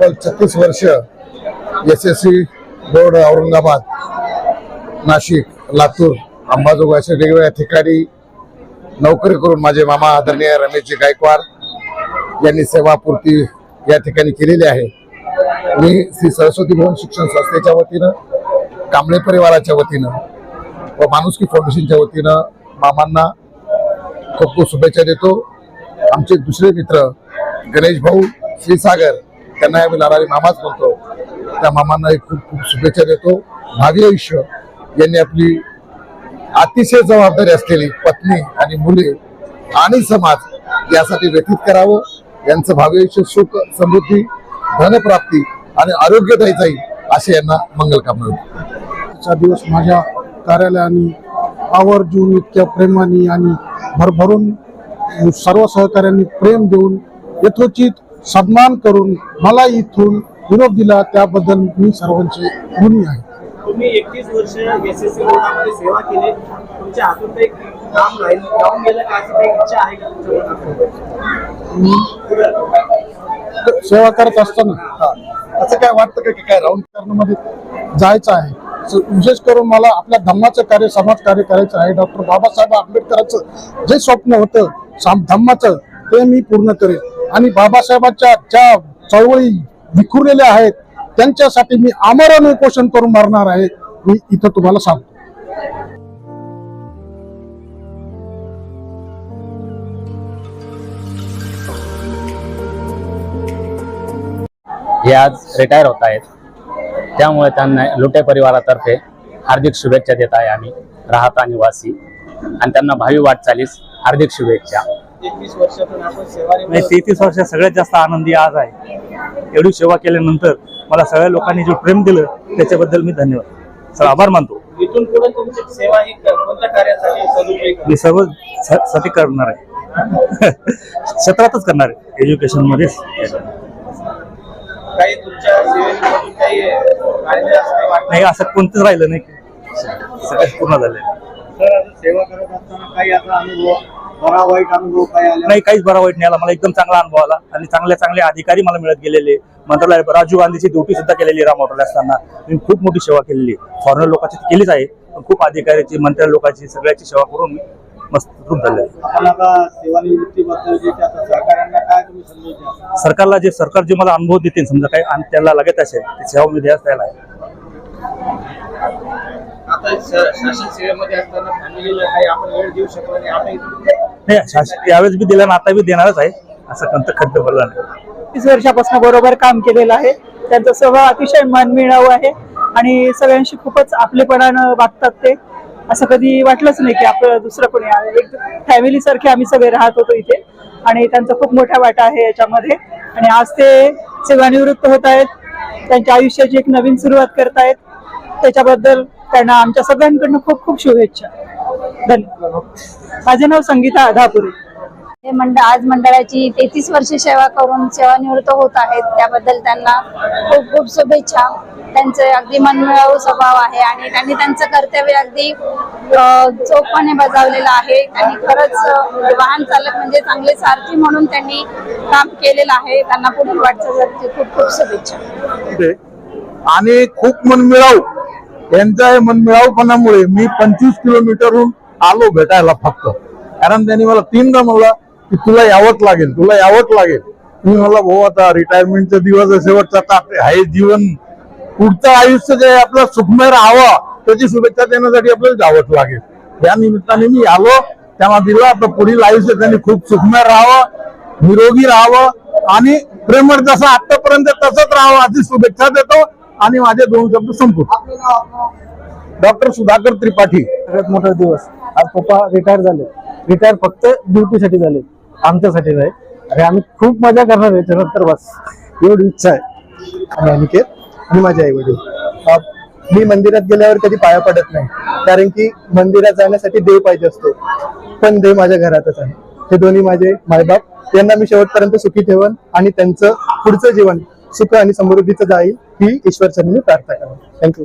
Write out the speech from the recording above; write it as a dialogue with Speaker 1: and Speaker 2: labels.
Speaker 1: तब्बल छत्तीस वर्ष S S C board Aurangabad Nashik Latur Ambajogai अशा वेगवेगळ्या ठिकाणी नोकरी करून माझे मामा आदरणीय रमेशजी गायकवाड यांनी सेवापूर्ती या ठिकाणी केलेली आहे. मी श्री सरस्वती भवन शिक्षण संस्थेच्या वतीनं कांबळे परिवाराच्या वतीनं व माणुसकी फाउंडेशनच्या वतीनं मामांना खूप खूप शुभेच्छा देतो. आमचे दुसरे मित्र गणेश भाऊ श्रीसागर त्यांना आम्ही लारारी मामाच म्हणतो. त्या मामांना खूप खूप शुभेच्छा देतो. भावी आयुष्य. यांनी आपली अतिशय जबाबदारी असलेली पत्नी आणि मुले आणि समाज यासाठी व्यतीत करावं. यांचं भावी आयुष्य सुख समृद्धी धनप्राप्ती आणि आरोग्यदायी जाईल असे यांना मंगलकामना देतो.
Speaker 2: दिवस माझ्या कार्यालयाने आवर्जून इतक्या प्रेमाने आणि भरभरून सर्व सहकाऱ्यांनी प्रेम देऊन यथोचित सन्मान करून मला इथून निरोप दिला त्याबद्दल मी सर्वांचे ऋणी आहे.
Speaker 3: तुम्ही एकतीस वर्ष एस एस सी बोर्डामध्ये सेवा केली. तुमच्या हातून ते काम राहील राहून गेलं का अशी काही इच्छा आहे का तुमच्या मनात?
Speaker 2: सेवा करत असताना.
Speaker 1: असं काय वाटतं का की काय राहून
Speaker 2: मध्ये जायचं आहे? विशेष करून मला आपल्या धम्माचं कार्य समाज कार्य करायचं आहे. डॉक्टर बाबासाहेब आंबेडकरांचं जे स्वप्न होतं धम्माचं ते मी पूर्ण करेन आणि बाबासाहेबांच्या ज्या चळवळी विखुरलेल्या आहेत त्यांच्यासाठी मी आमरण उपोषण करून मरणार आहे मी इथं तुम्हाला सांगतो.
Speaker 4: हे आज रिटायर होत आहेत. त्यामुळे त्यांना लुटे परिवारातर्फे हार्दिक शुभेच्छा देत आहे आम्ही राहता निवासी. आणि त्यांना भावी वाटचालीस हार्दिक शुभेच्छा.
Speaker 3: एकवीस वर्षातून आपण सेवा
Speaker 5: नाही तेहतीस वर्ष सगळ्यात जास्त आनंदी आज आहे. एवढी सेवा केल्यानंतर मला सगळ्या लोकांनी जे प्रेम दिलं त्याच्याबद्दल मी धन्यवाद. सर आभार मानतो.
Speaker 3: इथून पुढे तुमची सेवा ही क- कोणत्या कार्यासाठी सदुपयोग
Speaker 5: मी सर्वसाठी करणार आहे. क्षेत्रातच करणार आहे. एज्युकेशन
Speaker 3: काही तुमच्या वाटतं
Speaker 5: नाही असं कोणतंच राहिलं नाही. सगळं पूर्ण झालं
Speaker 3: सर सेवा करत असताना काही असा अनुभव बरा वाईट अनुभव काही आला?
Speaker 5: नाही काहीच बरा वाईट नाही आला. मला एकदम चांगला अनुभव आला. आणि चांगले चांगले अधिकारी मला मिळत गेलेले. मंत्रालय राजीव गांधीची ड्युटी सुद्धा केलेली राम मंत्रालय असताना. मी खूप मोठी सेवा केलेली. फॉरेनर लोकांची तर केलीच आहे. पण खूप अधिकाऱ्याची मंत्री लोकांची सगळ्याची सेवा करून मी मस्त खूप झाले.
Speaker 3: काय
Speaker 5: सरकारला जे सरकार जे मला अनुभव देते समजा काय आणि त्याला लागत असेल ते सेवा मी द्यायला तयार आहे.
Speaker 3: आता शासन सेवेमध्ये असताना फॅमिलीला काही आपण वेळ देऊ शकलो नाही. आता इथून
Speaker 5: नाही शासन यावेळेस बी दिला ना आता बी देणारच आहे असं कंत खड्ड बोलला नाही.
Speaker 6: तीस वर्षापासून बरोबर काम केलेलं आहे. त्यांचा स्वभाव अतिशय मनमिळाऊ आहे आणि सगळ्यांशी खूपच आपलेपणानं वागतात ते. असं कधी वाटलंच नाही की आपलं दुसरं कोणी आहे. एक फॅमिली सारखे आम्ही सगळे राहत होतो इथे. आणि त्यांचा खूप मोठा वाटा आहे याच्यामध्ये. आणि आज ते सेवानिवृत्त होत आहेत. त्यांच्या आयुष्याची एक नवीन सुरुवात करतायत. त्याच्याबद्दल त्यांना आमच्या सगळ्यांकडनं खूप खूप शुभेच्छा. धन्यवाद. माझे नाव संगीता आधापुरे.
Speaker 7: हे मंडळ आज मंडळाची तेहतीस वर्ष सेवा करून सेवानिवृत्त होत आहेत. त्याबद्दल त्यांना खूप खूप शुभेच्छा. त्यांचे अगदी मनमिळावू स्वभाव आहे आणि त्यांनी त्यांचं कर्तव्य अगदी चोखपणे बजावलेलं आहे. त्यांनी खरंच वाहन चालक म्हणजे चांगले सारथी म्हणून त्यांनी काम केलेलं आहे. त्यांना पुढील वाटचालीसाठी खूप खूप शुभेच्छा.
Speaker 1: आणि खूप मनमिळाऊ यांच्या या मनमिळाऊपणामुळे मी पंचवीस किलोमीटरहून आलो भेटायला फक्त. कारण त्यांनी मला तीनदा म्हणला की तुला यावंच लागेल तुला यावंच लागेल. मी म्हणला भाऊ आता रिटायरमेंटचा दिवस शेवटचा ताप आहे. जीवन. पुढचं आयुष्य जे आपलं सुखमय राहावं. त्याची शुभेच्छा देण्यासाठी आपल्याला जावंच लागेल. या निमित्ताने मी आलो. त्यांना दिलं. आता पुढील आयुष्य त्यांनी खूप सुखमय राहावं निरोगी राहावं आणि प्रेमळ जसं आतापर्यंत तसंच राहावं अशी शुभेच्छा देतो आणि माझे दोन शब्द संपवतो. डॉक्टर सुधाकर त्रिपाठी.
Speaker 2: सगळ्यात मोठा दिवस. आज पप्पा रिटायर झाले. रिटायर फक्त ड्युटीसाठी झाले. आमच्यासाठी नाही. आणि आम्ही खूप मजा करणार आहे त्यानंतर बस. एवढी इच्छा आहे. आणि अनिकेत आणि माझे आई वडील मी मंदिरात गेल्यावर कधी पाया पडत नाही. कारण की मंदिरात जाण्यासाठी देव पाहिजे असतो. पण देव माझ्या घरातच आहे. हे दोन्ही माझे मायबाप. यांना मी शेवटपर्यंत सुखी ठेवन आणि त्यांचं पुढचं जीवन सुख आणि समृद्धीचं जाईल ही ईश्वरचरणी मी प्रार्थना करतो. Thank you